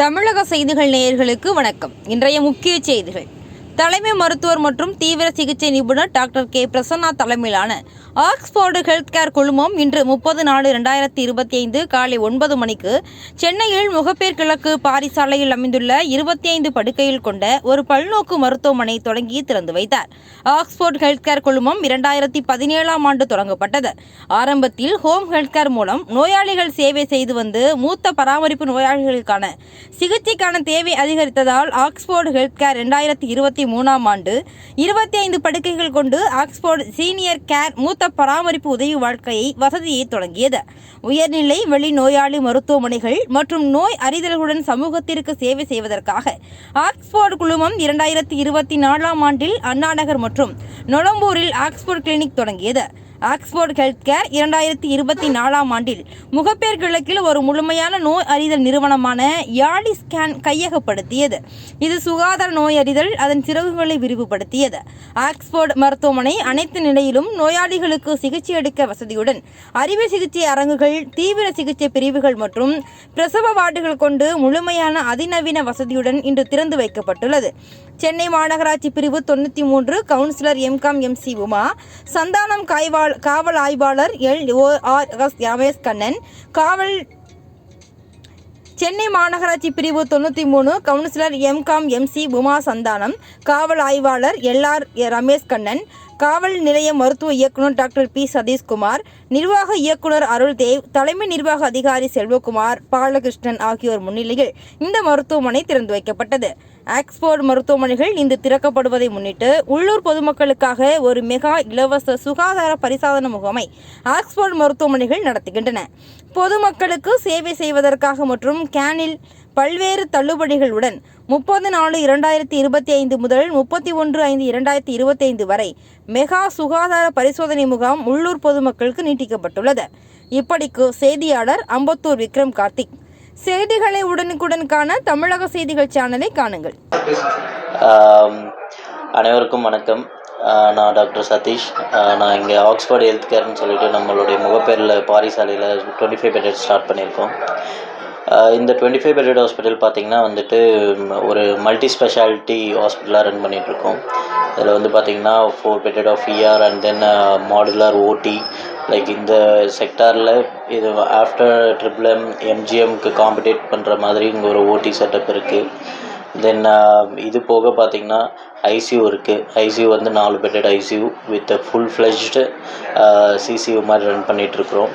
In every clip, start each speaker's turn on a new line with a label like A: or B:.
A: தமிழக செய்திகள் நேயர்களுக்கு வணக்கம். இன்றைய முக்கிய செய்திகள். தலைமை மருத்துவர் மற்றும் தீவிர சிகிச்சை நிபுணர் டாக்டர் கே. பிரசன்னா தலைமையிலான ஆக்ஸ்போர்டு ஹெல்த் கேர் குழுமம் இன்று முப்பது நாலு இரண்டாயிரத்தி இருபத்தி ஐந்து காலை ஒன்பது மணிக்கு சென்னையில் முகப்பேர் கிழக்கு பாரிசாலையில் அமைந்துள்ள இருபத்தி ஐந்து படுக்கையில் கொண்ட ஒரு பல்நோக்கு மருத்துவமனை தொடங்கி திறந்து வைத்தார். ஆக்ஸ்போர்ட் ஹெல்த் கேர் குழுமம் இரண்டாயிரத்தி பதினேழாம் ஆண்டு தொடங்கப்பட்டது. ஆரம்பத்தில் ஹோம் ஹெல்த் கேர் மூலம் நோயாளிகள் சேவை செய்து வந்து மூத்த பராமரிப்பு நோயாளிகளுக்கான சிகிச்சைக்கான தேவை அதிகரித்ததால் ஆக்ஸ்போர்டு ஹெல்த் கேர் இரண்டாயிரத்தி இருபத்தி மூணாம் ஆண்டு இருபத்தி ஐந்து படுக்கைகள் கொண்டு ஆக்ஸ்போர்டு சீனியர் கேர் மூத்த பராமரிப்பு உதவி வாழ்க்கையை வசதியை தொடங்கியது. உயர்நிலை வெளி நோயாளி மருத்துவமனைகள் மற்றும் நோய் அறிதல்களுடன் சமூகத்திற்கு சேவை செய்வதற்காக ஆக்ஸ்போர்டு குழுமம் இரண்டாயிரத்தி இருபத்தி நாலாம் ஆண்டில் அண்ணாநகர் மற்றும் நொளம்பூரில் ஆக்ஸ்போர்ட் கிளினிக் தொடங்கியது. ஆக்ஸ்போர்ட் ஹெல்த் கேர் இரண்டாயிரத்தி இருபத்தி நாலாம் ஆண்டில் முகப்பேர் கிழக்கில் ஒரு முழுமையான நோய் அறிதல் நிறுவனமான யாலி ஸ்கேன் கையகப்படுத்தியது. இது சுகாதார நோய் அறிதல் அதன் சிறகுகளை விரிவுபடுத்தியது. ஆக்ஸ்போர்ட் மருத்துவமனை அனைத்து நிலையிலும் நோயாளிகளுக்கு சிகிச்சை அளிக்க வசதியுடன் அறுவை சிகிச்சை அரங்குகள் தீவிர சிகிச்சை பிரிவுகள் மற்றும் பிரசவ வார்டுகள் கொண்டு முழுமையான அதிநவீன வசதியுடன் இன்று திறந்து வைக்கப்பட்டுள்ளது. சென்னை மாநகராட்சி பிரிவு தொண்ணூற்றி மூன்று councillor M Com MC Uma Santhanam காய்வாள் காவல் ஆய்வாளர் L. O. R. S. Ramesh Kannan காவல் சென்னை மாநகராட்சி பிரிவு தொண்ணூற்றி மூணு councillor M Com MC Uma Santhanam காவல் ஆய்வாளர் எல்ஆர் ரமேஷ் கண்ணன் காவல் நிலைய மருத்துவ இயக்குனர் டாக்டர் பி. சதீஷ்குமார் நிர்வாக இயக்குனர் அருள்தேவ் தலைமை நிர்வாக அதிகாரி செல்வகுமார் பாலகிருஷ்ணன் ஆகியோர் முன்னிலையில் இந்த மருத்துவமனை திறந்து வைக்கப்பட்டது. ஆக்ஸ்போர்ட் மருத்துவமனைகள் இன்று திறக்கப்படுவதை முன்னிட்டு உள்ளூர் பொதுமக்களுக்காக ஒரு மெகா இலவச சுகாதார பரிசாதன முகாமை ஆக்ஸ்போர்ட் மருத்துவமனைகள் நடத்துகின்றன. பொதுமக்களுக்கு சேவை செய்வதற்காக மற்றும் கேனில் பல்வேறு தள்ளுபடிகளுடன் முப்பது நாலு இரண்டாயிரத்தி இருபத்தி ஐந்து முதல் முப்பத்தி ஒன்று ஐந்து இரண்டாயிரத்தி இருபத்தி ஐந்து வரை மெகா சுகாதார பரிசோதனை முகாம் உள்ளூர் பொதுமக்களுக்கு நீட்டிக்கப்பட்டுள்ளது. இப்படிக்கு செய்தியாளர் அம்பத்தூர் விக்ரம் கார்த்திக். செய்திகளை உடனுக்குடன் காண தமிழக செய்திகள் சேனலை காணுங்கள்.
B: அனைவருக்கும் வணக்கம். நான் டாக்டர் சதீஷ். நான் இங்கே ஆக்ஸ்ஃபோர்ட் ஹெல்த் கேர்னு சொல்லிட்டு நம்மளுடைய முகப்பேரில் பாரிசாலையில் டுவெண்ட்டி ஃபைவ் பெட்டட் ஸ்டார்ட் பண்ணியிருக்கோம். இந்த டுவெண்ட்டி ஃபைவ் பெட்டட் ஹாஸ்பிட்டல் பார்த்திங்கன்னா வந்துட்டு ஒரு மல்டி ஸ்பெஷாலிட்டி ஹாஸ்பிட்டலாக ரன் பண்ணிகிட்ருக்கோம் இதில் வந்து பார்த்திங்கன்னா four bedded of ER and then modular OT like இந்த செக்டாரில் இது ஆஃப்டர் ட்ரிபிள் எம் எம்ஜிஎம்க்கு காம்படேட் பண்ணுற மாதிரி இங்கே ஒரு ஓடி செட்டப் இருக்குது தென் uh, இது போக பார்த்தீங்கன்னா ஐசியூ இருக்குது ஐசியூ வந்து நாலு bedded ICU with full fledged CCU மாதிரி ரன் பண்ணிகிட்ருக்குறோம்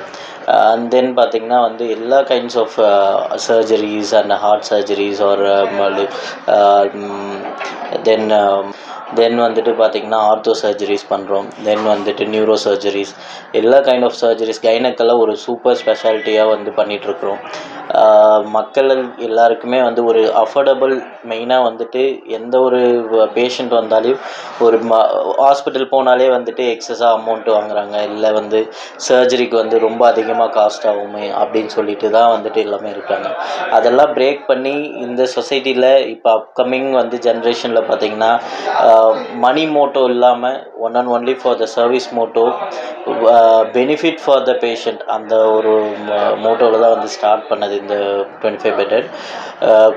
B: அண்ட் uh, தென் பார்த்திங்கன்னா வந்து எல்லா kinds of surgeries and heart surgeries are then then வந்துட்டு பார்த்திங்கன்னா ஆர்த்தோ சர்ஜரிஸ் பண்ணுறோம் தென் வந்துட்டு நியூரோ சர்ஜரிஸ் எல்லா கைண்ட் ஆஃப் சர்ஜரிஸ் கைனக்கெல்லாம் ஒரு சூப்பர் ஸ்பெஷாலிட்டியாக வந்து பண்ணிகிட்ருக்குறோம் uh, மக்கள் எல்லாருக்குமே வந்து ஒரு அஃபோர்டபுள் மெயினாக வந்துட்டு எந்த ஒரு பேஷண்ட் வந்தாலும் ஒரு ம ஹாஸ்பிட்டல் போனாலே வந்துட்டு எக்ஸஸாக அமௌண்ட் வாங்குறாங்க. இல்லை வந்து சர்ஜரிக்கு வந்து ரொம்ப அதிகமாக காஸ்ட் ஆகுமே அப்படின்னு சொல்லிட்டு தான் வந்துட்டு எல்லாமே இருக்காங்க. அதெல்லாம் பிரேக் பண்ணி இந்த சொசைட்டியில் இப்போ அப்கமிங் வந்து ஜென்ரேஷனில் பார்த்தீங்கன்னா மணி மோட்டோ இல்லாமல் one and only for the service motto benefit for the patient அந்த ஒரு மோட்டோவில் தான் வந்து ஸ்டார்ட் பண்ணது இந்த twenty five bedded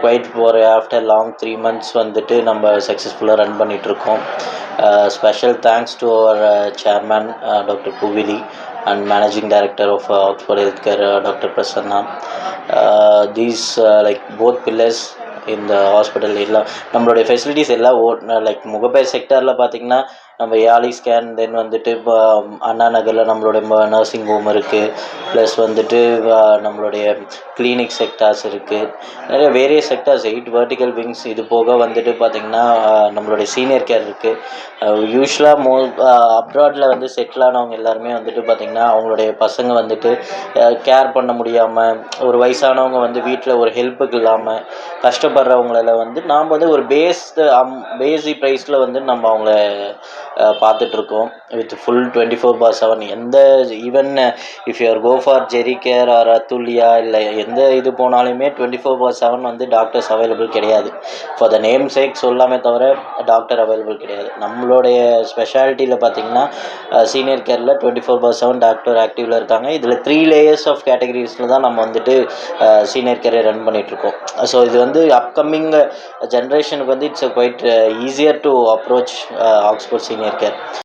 B: quite far after long three months வந்துட்டு நம்ம சக்ஸஸ்ஃபுல்லாக ரன் பண்ணிகிட்ருக்கோம் special thanks to our chairman doctor Puvili and managing director of Oxford health care doctor Prasanna these like both pillars இந்த hospital எல்லாம் நம்மளுடைய facilities எல்லாம் ஓ like Mogappair செக்டாரில் பார்த்தீங்கன்னா நம்ம யாலி ஸ்கேன் தென் வந்துட்டு இப்போ அண்ணா நகரில் நம்மளுடைய நர்சிங் ஹோம் இருக்குது ப்ளஸ் வந்துட்டு நம்மளுடைய கிளினிக் செக்டார்ஸ் இருக்குது நிறைய various sectors eight vertical wings இது போக வந்துட்டு பார்த்திங்கன்னா நம்மளுடைய சீனியர் கேர் இருக்குது யூஸ்வலாக மோ அப்ராடில் வந்து செட்டில் ஆனவங்க எல்லாருமே வந்துட்டு பார்த்திங்கன்னா அவங்களுடைய பசங்க வந்துட்டு கேர் பண்ண முடியாமல் ஒரு வயசானவங்க வந்து வீட்டில் ஒரு ஹெல்ப்புக்கு இல்லாமல் கஷ்டப்படுறவங்கள வந்து நாம் வந்து ஒரு பேஸ் அம் பேசிக் ப்ரைஸில் வந்து நம்ம அவங்கள பார்த்துட்ருக்கோம். With full twenty four by seven எந்த even if you're go for geri care or Athulya இல்லை எந்த இது போனாலுமே டுவெண்ட்டி ஃபோர் பார் செவன் வந்து டாக்டர்ஸ் அவைலபிள் கிடையாது. ஃபார் த நேம் சேக் சொல்லாமே தவிர டாக்டர் அவைலபிள் கிடையாது. நம்மளுடைய ஸ்பெஷாலிட்டியில் பார்த்தீங்கன்னா senior கேரில் twenty four by seven doctor ஆக்டிவில் இருக்காங்க. இதில் த்ரீ லேயர்ஸ் ஆஃப் கேட்டகரிஸில் தான் நம்ம வந்துட்டு சீனியர் கேரை ரன் பண்ணிகிட்ருக்கோம் ஸோ இது வந்து அப்கமிங் ஜென்ரேஷனுக்கு வந்து it's quite easier to approach Oxford senior care